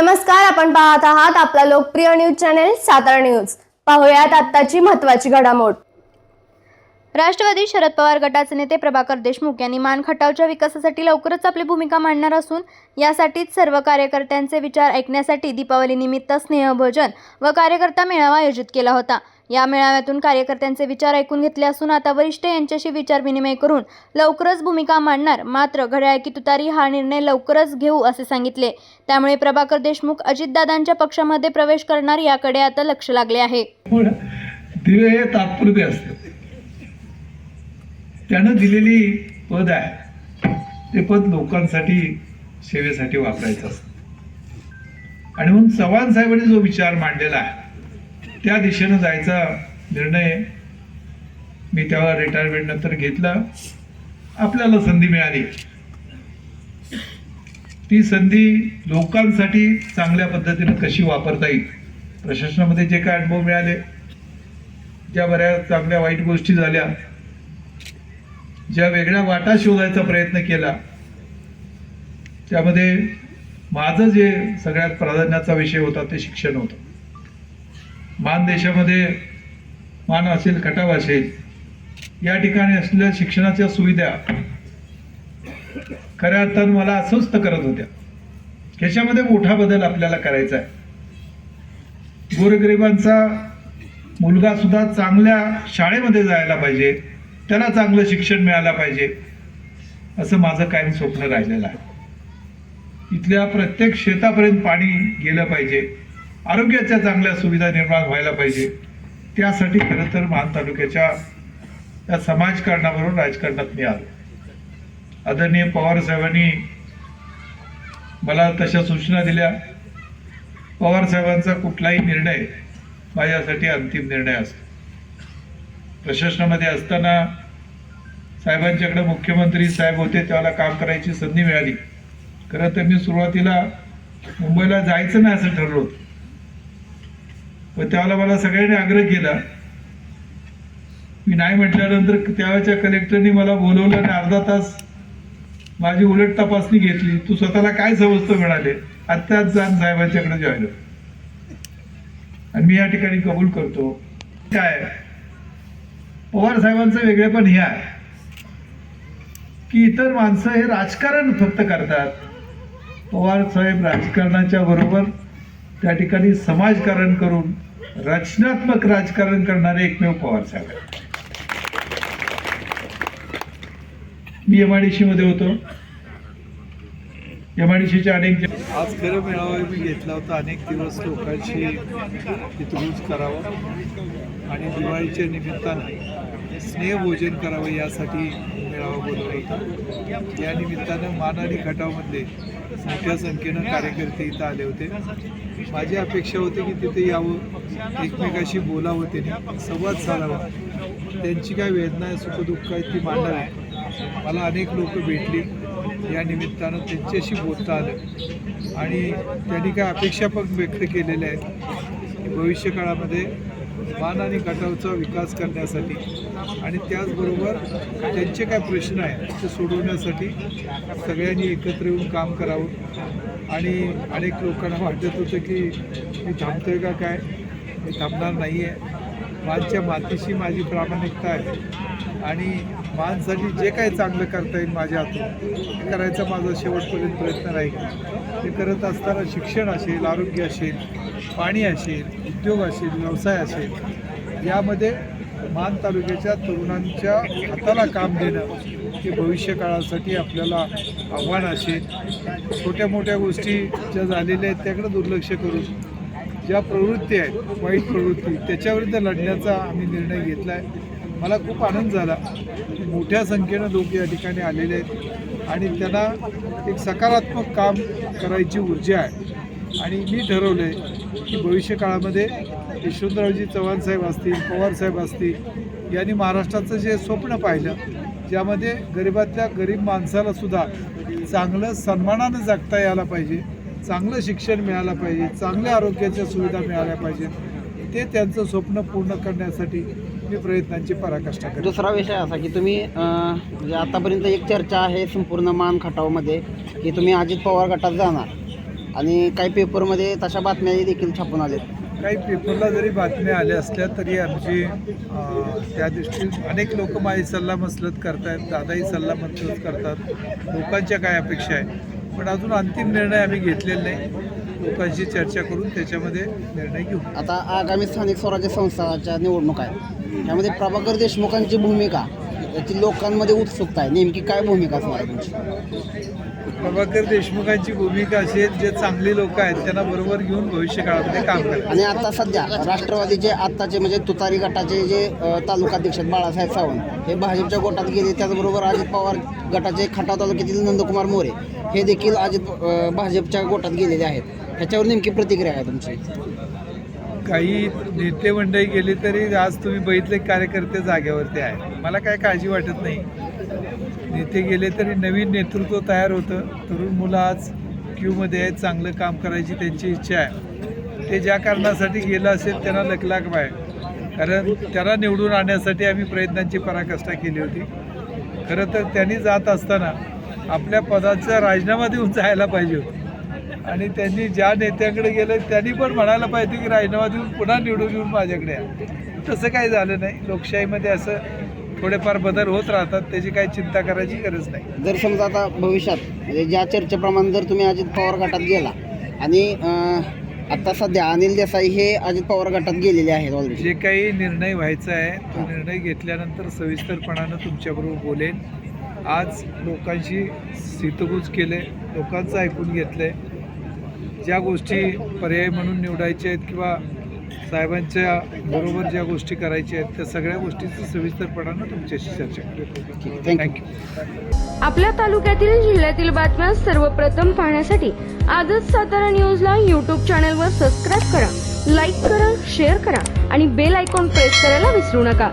नमस्कार आपण पाहत आहात आपला लोकप्रिय न्यूज चॅनेल सातारा न्यूज. पाहुयात आत्ताची महत्वाची घडामोड. राष्ट्रवादी शरद पवार गटाचे नेते प्रभाकर देशमुख यांनी मान खटावच्या विकासासाठी लवकरच आपली भूमिका मांडणार असून यासाठीच सर्व कार्यकर्त्यांचे विचार ऐकण्यासाठी दीपावलीनिमित्त स्नेहभोजन व कार्यकर्ता मेळावा आयोजित केला होता. या मेळाव्यातून कार्यकर्त्यांचे विचार ऐकून घेतले असून आता वरिष्ठ यांच्याशी विचार विनिमय करून लवकरच भूमिका मांडणार. मात्र घड्याळ की तुतारी हा निर्णय लवकरच घेऊ असे सांगितले. त्यामुळे प्रभाकर देशमुख अजितदादांच्या पक्षामध्ये प्रवेश करणार याकडे आता लक्ष लागले आहे. दिवे हे तात्पुरते असतात त्यानं दिलेली पद आहे. ते पद लोकांसाठी सेवेसाठी वापरायचं असतं. आणि म्हणून चव्हाण साहेबांनी जो विचार मांडलेला आहे त्या दिशेनं जायचा निर्णय मी तेव्हा रिटायरमेंट नंतर घेतला. आपल्याला संधी मिळाली. ती संधी लोकांसाठी चांगल्या पद्धतीनं कशी वापरता येईल प्रशासनामध्ये जे काय अनुभव मिळाले ज्या बऱ्याच चांगल्या वाईट गोष्टी झाल्या ज्या वेगळ्या वाटा शोधायचा प्रयत्न केला त्यामध्ये माझं जे सगळ्यात प्राधान्याचा विषय होता ते शिक्षण होतं. मान देशामध्ये मान असेल खटाव असेल या ठिकाणी असलेल्या शिक्षणाच्या सुविधा खऱ्या अर्थानं मला अस्वस्थ करत होत्या. ह्याच्यामध्ये मोठा बदल आपल्याला करायचा आहे. गोरगरिबांचा मुलगा सुद्धा चांगल्या शाळेमध्ये जायला पाहिजे. त्याला चांगलं शिक्षण मिळालं पाहिजे. असं माझं कायम स्वप्न राहिलेलं आहे. इथल्या प्रत्येक शेतापर्यंत पाणी गेलं पाहिजे. आरोग्याच्या चांगल्या सुविधा निर्माण व्हायला पाहिजे. त्यासाठी खरं तर महान तालुक्याच्या या समाजकारणावरून राजकारणात मी आलो. आदरणीय पवारसाहेबांनी मला तशा सूचना दिल्या. पवारसाहेबांचा कुठलाही निर्णय माझ्यासाठी अंतिम निर्णय असतो. प्रशासनामध्ये असताना साहेबांच्याकडे मुख्यमंत्री साहेब होते त्याला काम करायची संधी मिळाली. खरं तर मी सुरुवातीला मुंबईला जायचं नाही असं ठरलं होतं. पण त्यावेळेला मला सगळ्यांनी आग्रह केला. मी नाही म्हटल्यानंतर त्यावेळेच्या कलेक्टरनी मला बोलवलं आणि अर्धा तास माझी उलट तपासणी घेतली. तू स्वतःला काय समजतो मिळाले आत्ताच जाण साहेबांच्याकडे जॉईन आणि मी या ठिकाणी कबूल करतो. काय? पवार साहेबांचं वेगळेपण हे आहे. की इतर माणसं हे राजकारण फक्त करतात. पवार साहेब राजकारणाच्या बरोबर त्या ठिकाणी समाजकारण करून रचनात्मक राजकारण करणारे एकमेव पवार साहेब मी एम आय डी मध्ये होतो. एम आय डी सीच्या अनेक आज खरं मेळावा मी घेतला होता. अनेक दिवस लोकांशी हितगुज करावं आणि दिवाळीच्या निमित्तानं स्नेहभोजन करावं यासाठी मेळावा बोलवला होता. या निमित्तानं मान आणि खटावमध्ये मोठ्या संख्येनं कार्यकर्ते इथं आले होते. माझी अपेक्षा होती की तिथे यावं एकमेकाशी बोलावं त्याने संवाद साधावा. त्यांची काय वेदना आहे सुखदुःख आहे ती मांडावी मला अनेक लोक भेटली. या निमित्तानं त्यांच्याशी बोलता आलं. आणि त्यांनी काय अपेक्षा पण व्यक्त केलेल्या आहेत की भविष्य काळामध्ये मान आणि कटावचा विकास करण्यासाठी आणि त्याचबरोबर त्यांचे काय प्रश्न आहेत ते सोडवण्यासाठी सगळ्यांनी एकत्र येऊन काम करावं. आणि अनेक लोकांना वाटत होतं की मी थांबतो आहे का काय? मी थांबणार नाही आहे माझ्या मातीशी माझी प्रामाणिकता आहे. आणि माणसाची जे काही चांगलं करता येईल माझ्या हातून ते करायचा माझा शेवटपर्यंत प्रयत्न राहील. ते करत असताना शिक्षण असेल आरोग्य असेल पाणी असेल उद्योग असेल व्यवसाय असेल यामध्ये मान तालुक्याच्या तरुणांच्या हाताला काम देणं हे भविष्य काळासाठी आपल्याला आव्हान असेल. छोट्या मोठ्या गोष्टी ज्या झालेल्या आहेत त्याकडे दुर्लक्ष करून ज्या प्रवृत्ती आहेत वाईट प्रवृत्ती त्याच्याविरुद्ध लढण्याचा आम्ही निर्णय घेतला आहे मला खूप आनंद झाला. की मोठ्या संख्येनं लोक या ठिकाणी आलेले आहेत आणि त्यांना एक सकारात्मक काम करायची ऊर्जा आहे. आणि मी ठरवलं आहे की भविष्यकाळामध्ये यशवंतरावजी चव्हाण साहेब असतील पवार साहेब असतील यांनी महाराष्ट्राचं जे स्वप्न पाहिलं ज्यामध्ये गरिबातल्या गरीब माणसाला सुद्धा चांगलं सन्मानानं जगता यायला पाहिजे चांगलं शिक्षण मिळालं पाहिजे चांगल्या आरोग्याच्या सुविधा मिळाल्या पाहिजेत. ते त्यांचं स्वप्न पूर्ण करण्यासाठी मी प्रयत्नांची पराकाष्ठा करतो दुसरा विषय असा की तुम्ही अं, म्हणजे आतापर्यंत एक चर्चा आहे संपूर्ण मान खटावमध्ये की तुम्ही अजित पवार गटात जाणार आणि काही पेपरमध्ये तशा बातम्या देखील छापून आलेत. काही पेपरला जरी बातम्या आल्या असल्या तरी आमची अं, त्या दृष्टीने अनेक लोक माझी सल्ला मसलत करतायत दादाही सल्ला मसलत करतात लोकांच्या काय अपेक्षा आहे. पण अजून अंतिम निर्णय आम्ही घेतलेला नाही. लोकांशी चर्चा करून त्याच्यामध्ये निर्णय घेऊ. आता आगामी स्थानिक स्वराज्य संस्थाच्या निवडणूक आहे. त्यामध्ये प्रभाकर देशमुखांची भूमिका याची लोकांमध्ये उत्सुकता आहे. नेमकी काय भूमिका असणार आहे तुमची? प्रभाकर देशमुखांची भूमिका असेल जे चांगली लोक आहेत त्यांना बरोबर घेऊन भविष्य काळामध्ये काम करतात. आणि आता सध्या राष्ट्रवादीचे आत्ताचे म्हणजे तुतारी गटाचे जे तालुकाध्यक्ष आहेत बाळासाहेब सावंत हे भाजपच्या गोटात गेले त्याचबरोबर अजित पवार गटाचे खटाव तालुक्यातील नंदकुमार मोरे हे देखील अजित भाजपच्या गोटात गेलेले आहेत. ह्याच्यावर नेमकी प्रतिक्रिया आहे तुमची? काही नेते मंडळी गेली तरी आज तुम्ही बघितले कार्यकर्ते जागेवरती आहे मला काय काळजी वाटत नाही. नेते गेले तरी नवीन नेतृत्व तयार होतं. तरुण मुलं आज क्यूमध्ये आहेत चांगलं काम करायची त्यांची इच्छा आहे. ते ज्या कारणासाठी गेलं असेल त्यांना लकलाक बाय कारण त्यांना निवडून आणण्यासाठी आम्ही प्रयत्नांची पराकाष्ठा केली होती. खरं तर त्यांनी जात असताना आपल्या पदाचा राजीनामा देऊन जायला पाहिजे होतं. आणि त्यांनी ज्या नेत्याकडे गेले त्यांनी पण म्हणायला पाहिजे की राजीनामा देऊन पुन्हा निवडून येऊन माझ्याकडे या. तसं काही झालं नाही. लोकशाहीमध्ये असं थोडेफार बदल होत राहतात त्याची काही चिंता करायची गरज नाही. जर समजा आता भविष्यात म्हणजे ज्या चर्चेप्रमाणे जर तुम्ही अजित पवार गटात गेला आणि आता सध्या अनिल देसाई हे अजित पवार गटात गेलेले आहेत ऑलरेडी जे काही निर्णय व्हायचा आहे तो निर्णय घेतल्यानंतर सविस्तरपणानं तुमच्याबरोबर बोलेन. आज लोकांशी हितगुज केले लोकांचं ऐकून घेतलंय. ज्या गोष्टी पर्याय म्हणून निवडायच्या आहेत किंवा साहेबांच्या बरोबर ज्या गोष्टी करायच्या आहेत त्या सगळ्या गोष्टीची सविस्तरपणानं तुमच्याशी चर्चा थँक्यू आपल्या तालुक्यातील जिल्ह्यातील बातम्या सर्वप्रथम पाहण्यासाठी आजच सातारा न्यूजला यूट्यूब चॅनलवर सबस्क्राईब करा लाईक करा शेअर करा आणि बेल आयकॉन प्रेस करायला विसरू नका.